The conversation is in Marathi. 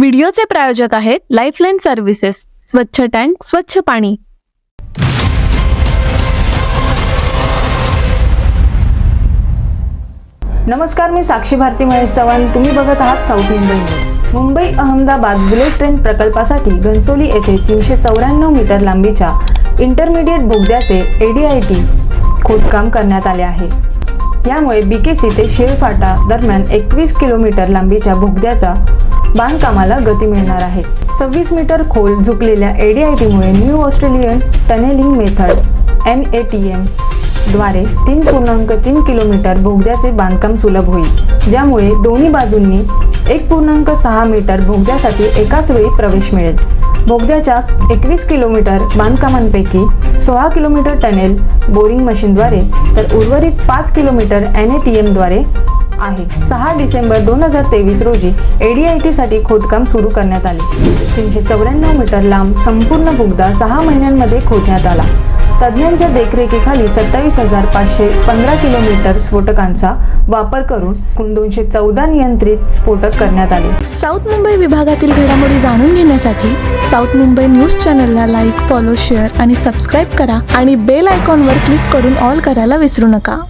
व्हिडिओचे प्रायोजक आहेत लाईफलाईन सर्व्हिसेस स्वच्छ टँक स्वच्छ पाणी. नमस्कार मी साक्षी भारती महेश चव्हाण. तुम्ही बघत आहात south Mumbai Mumbai Ahmedabad bullet train प्रकल्पासाठी घनसोली येथे तीनशे चौऱ्याण्णव मीटर लांबीच्या इंटरमिडिएट बोगद्याचे एडीआयटी खोदकाम करण्यात आले आहे. यामुळे बीकेसी ते शेळफाटा दरम्यान एकवीस किलोमीटर लांबीच्या बोगद्याचा बांधकामाला गती मिळणार आहे. सव्वीस मीटर खोल झुकलेल्या एडीआयटीमुळे new Australian tunnelling method N A T एमद्वारे तीन पूर्णांक तीन किलोमीटर बोगद्याचे बांधकाम सुलभ होईल. ज्यामुळे दोन्ही बाजूंनी एक पूर्णांक सहा मीटर बोगद्यासाठी एकाच वेळी प्रवेश मिळेल. बोगद्याच्या एकवीस किलोमीटर बांधकामांपैकी सोळा किलोमीटर टनेल बोरिंग मशीनद्वारे तर उर्वरित पाच किलोमीटर एन ए टी एमद्वारे आहे. सहा डिसेंबर दोन हजार तेवीस रोजी एडीआयटीसाठी खोदकाम सुरू करण्यात आले. तीनशे चौऱ्याण्णव मीटर लांब संपूर्ण बोगदा सहा महिन्यांमध्ये खोदण्यात आला. तज्ज्ञांच्या देखरेखीखाली सत्तावीस हजार पाचशे पंधरा किलोमीटर स्फोटकांचा वापर करून एकूण दोनशे चौदा नियंत्रित स्फोटक करण्यात आले. साऊथ मुंबई विभागातील घडामोडी जाणून घेण्यासाठी साऊथ मुंबई न्यूज चॅनलला लाईक फॉलो शेअर आणि सबस्क्राईब करा आणि बेल आयकॉनवर क्लिक करून ऑल करायला विसरू नका.